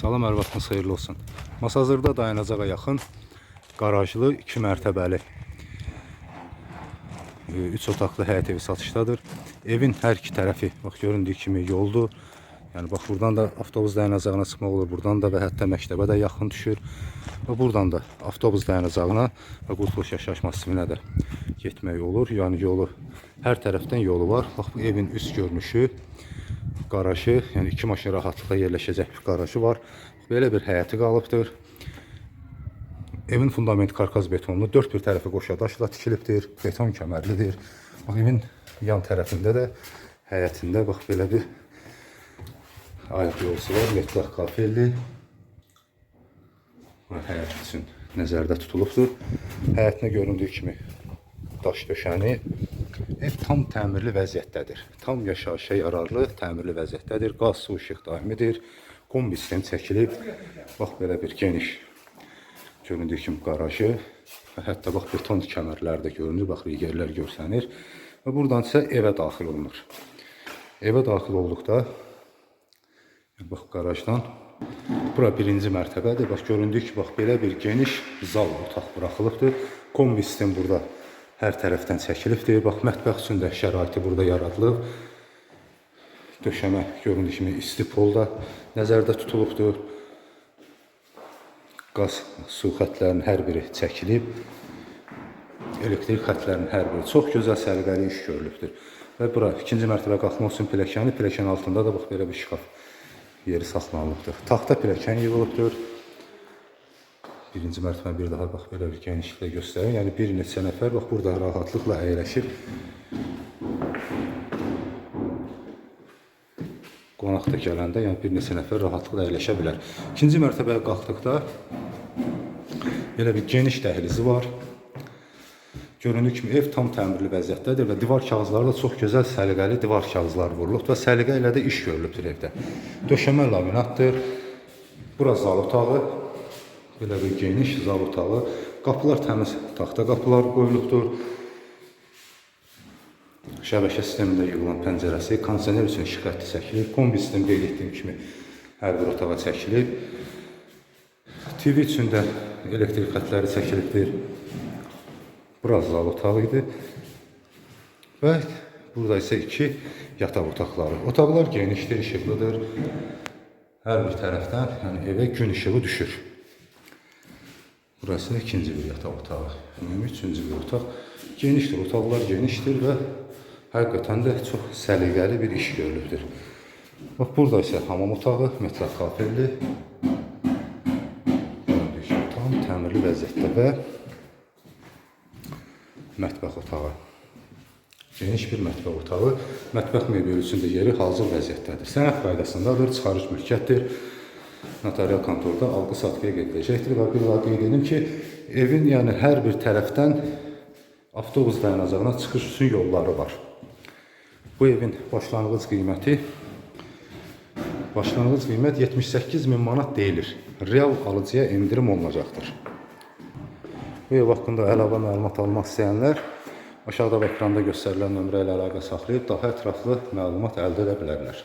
Salam hər vaxtınız xeyirli olsun. Masazırda dayanacağa yaxın qarajlı 2 mərtəbəli 3 otaqlı həyət evi satışdadır. Evin hər iki tərəfi bax göründüyü kimi yoldur. Yəni bax buradan da avtobus dayanacağına çıxmaq olur, buradan da və hətta məktəbə də yaxın düşür. Və buradan da avtobus dayanacağına və Qurtuluş Yaşayış massivinə də getmək olur. Yəni yolu hər tərəfdən yolu var. Bax bu evin üst görünüşü qarajı, yəni iki maşın rahatlıqla yerləşəcək bir qarajı var. Belə bir həyəti qalıbdır. Evin fundamenti karkaz betonlu, dört bir tərəfi qoşa daşla tikilibdir, beton kəmərlidir. Bax evin yan tərəfində də həyətində bax belə bir ayaq yolusu var, metlaq kafelli. Və həyət üçün nəzərdə tutulubdur. Həyətinə göründüyü kimi daş döşəni. Ev tam təmirli vəziyyətdədir. Tam yaşayışa yararlı, təmirli vəziyyətdədir. Qaz, su, işıq daimidir. Kombi sistem çəkilib. Bax belə bir geniş göründüyü kimi qarajı və hətta bax beton kəmərləri də görünür, bax rigerlər görsənir. Və buradan isə evə daxil olunur. Evə daxil olduqda bax qarajdan bura birinci mərtəbədir. Bax göründüyü ki, bax belə bir geniş zal otaq buraxılıbdır. Kombi sistem burada hər tərəfdən çəkilibdir. Bax mətbəx üçün də şəraiti burada yaradılıb. Döşəmə göründüyü kimi isti pol da nəzərdə tutulubdur. Qaz, su xətlərinin hər biri çəkilib. Elektrik xətlərinin hər biri çox gözəl səliqəli iş görülübdür. Və bura ikinci mərtəbə qalxmaq üçün pilləkəni, pilləkən altında da bax belə bir şkaf yeri saxlanılıbdır. Taxta pilləkən yığılıbdır. Birinci mərtəbə bir daha bax belə bir genişliklə göstərir. Yəni bir neçə nəfər bax burada rahatlıqla əyləşib qonaqda gələndə, yəni bir neçə nəfər rahatlıqla əyləşə bilər. İkinci mərtəbəyə qalxdıqda belə bir geniş dəhlizi var. Göründüyü kimi ev tam təmirli vəziyyətdədir və divar kağızları da çox gözəl səliqəli divar kağızları vurulub və səliqə ilə də iş görülübdür evdə. Döşəmə laminatdır. Bura zal otağı. Belə bir geniş zal otağı. Qapılar təmiz taxta qapılar qoyulubdur. Şəbəkə sistemində yığılan pəncərəsi, kondisioner üçün işıq xətti çəkilib, kombi sistem qeyd etdiyim kimi hər bir otağa çəkilib. TV üçün də elektrik xətləri çəkilibdir. Bura zal otağı idi. Burada isə iki yataq otaqları. Otaqlar genişdir, işıqlıdır. Hər bir tərəfdən yəni evə gün işığı düşür. Burası ikinci bir yataq otağı. Ümumi üçüncü bir otaq. Genişdir, otaqlar genişdir və həqiqətən də çox səliqəli bir iş görülübdür. Bax burada isə hamam otağı, metraq kafelli. Gördüyünüz kimi tam təmirli vəziyyətdə və mətbəx otağı. Geniş bir mətbəx otağı. Mətbəx mebeli üçün də yeri hazır vəziyyətdədir. Sənəd qaydasındadır, çıxarış mülkiyyətdir. Notarial kontorda alqı satqıya gediləcəkdir və bir daha qeyd edim ki, evin yəni hər bir tərəfdən avtobus dayanacağına çıxış üçün yolları var. Bu evin başlanğıc qiyməti başlanğıc qiymət 78 min manat deyilir. Real alıcıya endirim olunacaqdır. Bu ev haqqında əlavə məlumat almaq istəyənlər aşağıda və ekranda göstərilən nömrə ilə əlaqə saxlayıb daha ətraflı məlumat əldə edə bilərlər.